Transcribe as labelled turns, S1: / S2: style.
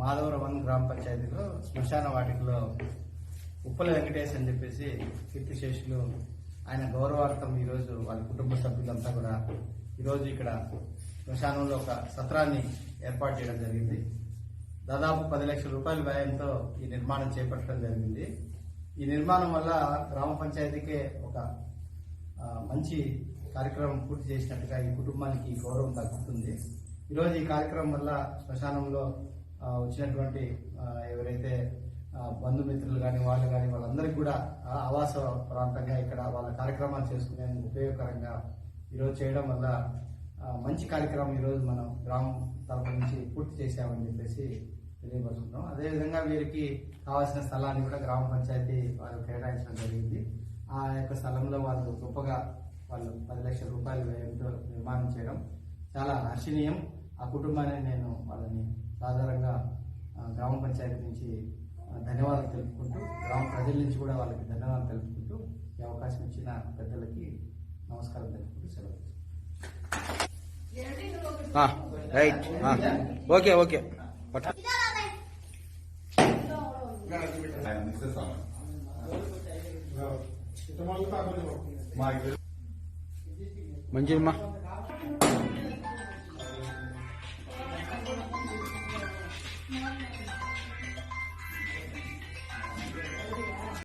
S1: మాధవరవన్ గ్రామ పంచాయతీలో శ్మశాన వాటికలో ఉప్పల వెంకటేష్ అని చెప్పేసి కీర్తిశేషులు ఆయన గౌరవార్థం ఈరోజు వాళ్ళ కుటుంబ సభ్యులంతా కూడా ఈరోజు ఇక్కడ శ్మశానంలో ఒక సత్రాన్ని ఏర్పాటు చేయడం జరిగింది. దాదాపు పది లక్షల రూపాయల వ్యయంతో ఈ నిర్మాణం చేపట్టడం జరిగింది. ఈ నిర్మాణం వల్ల గ్రామ పంచాయతీకే ఒక మంచి కార్యక్రమం పూర్తి చేసినట్టుగా ఈ కుటుంబానికి గౌరవం తగ్గుతుంది ఈరోజు ఈ కార్యక్రమం వల్ల శ్మశానంలో వచ్చినటువంటి ఎవరైతే బంధుమిత్రులు కానీ వాళ్ళు కానీ వాళ్ళందరికీ కూడా ఆవాస ప్రాంతంగా ఇక్కడ వాళ్ళ కార్యక్రమాలు చేసుకునేందుకు ఉపయోగకరంగా ఈరోజు చేయడం వల్ల మంచి కార్యక్రమం ఈరోజు మనం గ్రామం తరపు నుంచి పూర్తి చేశామని చెప్పేసి తెలియపరుచుకున్నాం అదేవిధంగా వీరికి కావాల్సిన స్థలాన్ని కూడా గ్రామ పంచాయతీ వారు కేటాయించడం జరిగింది. ఆ యొక్క స్థలంలో వాళ్ళు గొప్పగా వాళ్ళు పది లక్షల రూపాయలు వ్యయంతో నిర్మాణం చేయడం చాలా హర్షణీయం. ఆ కుటుంబాన్ని నేను వాళ్ళని సాధారణంగా ఆ, గ్రామ పంచాయతీ నుంచి ఆ, ధన్యవాదాలు తెలుపుకుంటూ గ్రామ ప్రజల నుంచి కూడా వాళ్ళకి ధన్యవాదాలు తెలుపుకుంటూ ఈ అవకాశం ఇచ్చిన పెద్దలకి నమస్కారం తెలుపుకుంటూ సెలవు
S2: ఆ, రైట్. ఆ, ఓకే ఓకే. మంచిదమ్మా